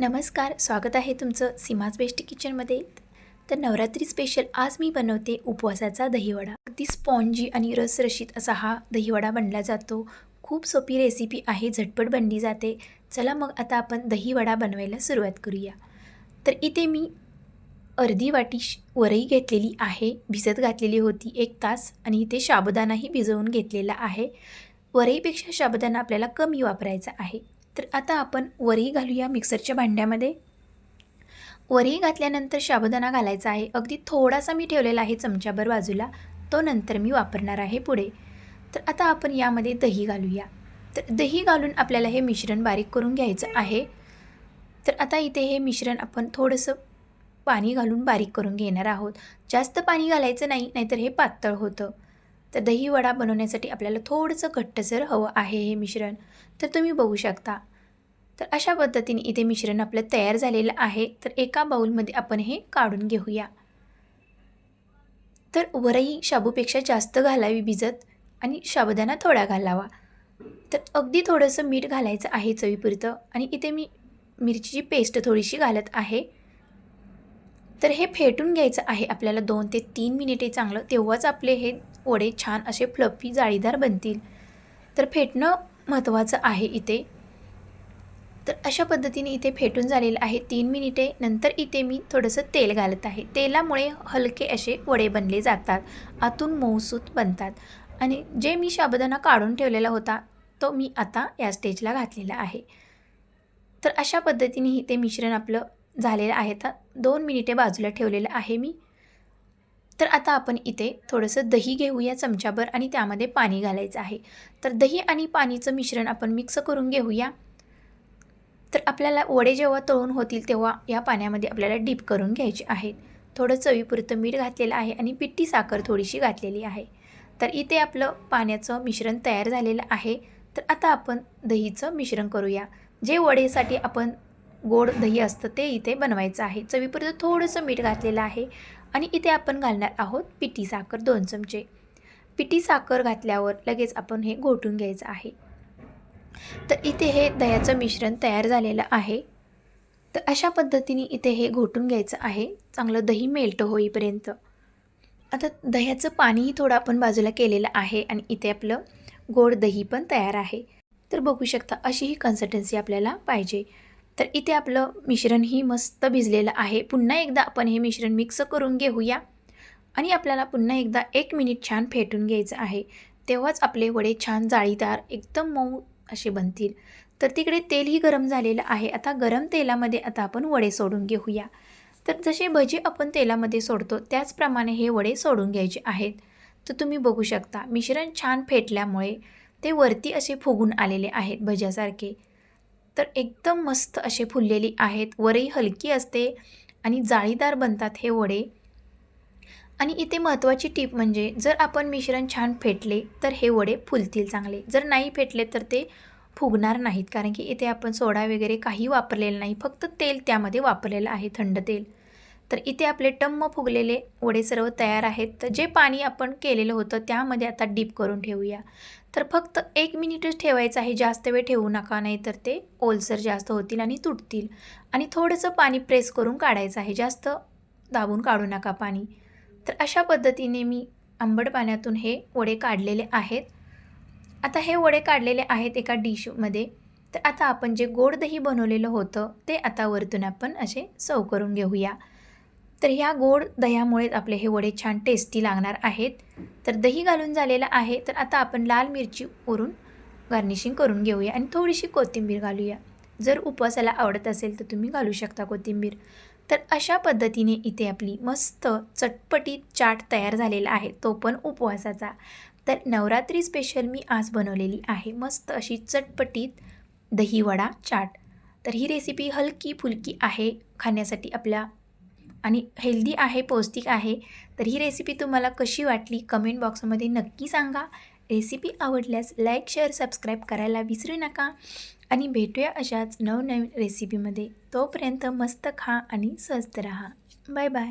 नमस्कार स्वागत आहे तुमचं सीमाज बेस्ट किचनमध्ये. तर नवरात्री स्पेशल आज मी बनवते उपवासाचा दहीवडा. अगदी स्पॉन्जी आणि रसरशीत असा हा दहीवडा बनला जातो. खूप सोपी रेसिपी आहे झटपट बनली जाते. चला मग आता आपण दहीवडा बनवायला सुरुवात करूया. तर इथे मी अर्धी वाटी वरही वरई घेतलेली आहे भिजत घातलेली होती एक तास आणि इथे साबुदाणाही भिजवून घेतलेला आहे. वरईपेक्षा साबुदाणा आपल्याला कमी वापरायचा आहे. तर आता आपण वरी घालूया मिक्सरच्या भांड्यामध्ये. वरी घातल्यानंतर साबुदाणा घालायचा आहे. अगदी थोडासा मी ठेवलेला आहे चमच्याभर बाजूला. तो नंतर मी वापरणार आहे पुढे. तर आता आपण यामध्ये दही घालूया. तर दही घालून आपल्याला हे मिश्रण बारीक करून घ्यायचं आहे. तर आता इथे हे मिश्रण आपण थोडंसं पाणी घालून बारीक करून घेणार आहोत. जास्त पाणी घालायचं नाही नाहीतर हे पातळ होतं. तर दही वडा बनवण्यासाठी आपल्याला थोडंसं घट्टसर हवं आहे हे मिश्रण. तर तुम्ही बघू शकता. तर अशा पद्धतीने इथे मिश्रण आपलं तयार झालेलं आहे. तर एका बाऊलमध्ये आपण हे काढून घेऊया. तर वरई शाबूपेक्षा जास्त घालावी भिजत आणि साबुदाणा थोडा घालावा. तर अगदी थोडंसं मीठ घालायचं आहे चवीपुरतं आणि इथे मी मिरचीची पेस्ट थोडीशी घालत आहे. तर हे फेटून घ्यायचं आहे. आपल्याला दोन ते तीन मिनिटे चांगलं तेव्हाच आपले हे वडे छान असे फ्लफी जाळीदार बनतील. तर फेटणं महत्त्वाचं आहे इथे. तर अशा पद्धतीने इथे फेटून झालेलं आहे. तीन मिनिटे नंतर इथे मी थोडंसं तेल घालत आहे. तेलामुळे हलके असे वडे बनले जातात. आतून मऊसूत बनतात. आणि जे मी शाबदाना काढून ठेवलेला होता तो मी आता या स्टेजला घातलेला आहे. तर अशा पद्धतीने इथे मिश्रण आपलं झालेलं आहे. तर दोन मिनिटे बाजूला ठेवलेलं आहे मी. तर आता आपण इथे थोडंसं दही घेऊया चमच्याभर आणि त्यामध्ये पाणी घालायचं आहे. तर दही आणि पाणीचं मिश्रण आपण मिक्स करून घेऊया. तर आपल्याला वडे जेव्हा तळून होतील तेव्हा या पाण्यामध्ये आपल्याला डीप करून घ्यायचे आहेत थोडं चवीपुरतं मीठ घातलेलं आहे आणि पिट्टी साखर थोडीशी घातलेली आहे. तर इथे आपलं पाण्याचं मिश्रण तयार झालेलं आहे. तर आता आपण दहीचं मिश्रण करूया. जे वडेसाठी आपण गोड दही असतं ते इथे बनवायचं आहे. चवीपुरतं थोडंसं मीठ घातलेलं आहे आणि इथे आपण घालणार आहोत पिठी साखर दोन चमचे. पिठी साखर घातल्यावर लगेच आपण हे घोटून घ्यायचं आहे. तर इथे हे दह्याचं मिश्रण तयार झालेलं आहे. तर अशा पद्धतीने इथे हे घोटून घ्यायचं आहे. चांगलं दही मेल्ट होईपर्यंत. आता दह्याचं पाणीही थोडं आपण बाजूला केलेलं आहे आणि इथे आपलं गोड दही पण तयार आहे. तर बघू शकता अशी ही कन्सिस्टन्सी आपल्याला पाहिजे. तर इथे आपलं मिश्रणही मस्त भिजलेलं आहे. पुन्हा एकदा आपण हे मिश्रण मिक्स करून घेऊया. आणि आपल्याला पुन्हा एकदा एक मिनिट छान फेटून घ्यायचं आहे. तेव्हाच आपले वडे छान जाळीदार एकदम मऊ असे बनतील. तर तिकडे तेलही गरम झालेलं आहे. आता गरम तेलामध्ये आता आपण वडे सोडून घेऊया. तर जसे भजी आपण तेलामध्ये सोडतो त्याचप्रमाणे हे वडे सोडून घ्यायचे आहेत. तर तुम्ही बघू शकता मिश्रण छान फेटल्यामुळे ते वरती असे फुगून आलेले आहेत भज्यासारखे. तर एकदम मस्त असे फुललेली आहेत. वरही हलकी असते आणि जाळीदार बनतात हे वडे. आणि इथे महत्त्वाची टीप म्हणजे जर आपण मिश्रण छान फेटले तर हे वडे फुलतील चांगले. जर नाही फेटले तर ते फुगणार नाहीत. कारण की इथे आपण सोडा वगैरे काही वापरलेलं नाही. फक्त तेल त्यामध्ये वापरलेलं आहे. थंड तेल. तर इथे आपले टम्म फुगलेले वडे सर्व तयार आहेत. तर जे पाणी आपण केलेलं होतं त्यामध्ये आता डीप करून ठेवूया. तर फक्त एक मिनिटच ठेवायचं आहे. जास्त वेळ ठेवू नका नाही तर ते ओलसर जास्त होतील आणि तुटतील. आणि थोडंसं पाणी प्रेस करून काढायचं आहे. जास्त दाबून काढू नका पाणी. तर अशा पद्धतीने मी आंबट पाण्यातून हे वडे काढलेले आहेत. आता हे वडे काढलेले आहेत एका डिशमध्ये. तर आता आपण जे गोड दही बनवलेलं होतं ते आता वरतून आपण असे सव करून घेऊया. तर ह्या गोड दह्यामुळेच आपले हे वडे छान टेस्टी लागणार आहेत. तर दही घालून झालेलं आहे. तर आता आपण लाल मिरची ओरून गार्निशिंग करून घेऊया आणि थोडीशी कोथिंबीर घालूया. जर उपवासाला आवडत असेल तर तुम्ही घालू शकता कोथिंबीर. तर अशा पद्धतीने इथे आपली मस्त चटपटीत चाट तयार झालेला आहे. तो पण उपवासाचा. तर नवरात्री स्पेशल मी आज बनवलेली आहे मस्त अशी चटपटीत दहीवडा चाट. तर ही रेसिपी हलकी फुलकी आहे. खाण्यासाठी आपल्या आणि हेल्दी आहे पौष्टिक आहे तर ही रेसिपी तुम्हाला कशी वाटली कमेंट बॉक्समध्ये नक्की सांगा. रेसिपी आवडल्यास लाईक शेअर सबस्क्राईब करायला विसरू नका. आणि भेटूया अशाच नवनवीन रेसिपीमध्ये तोपर्यंत मस्त खा आणि स्वस्त रहा. Bye bye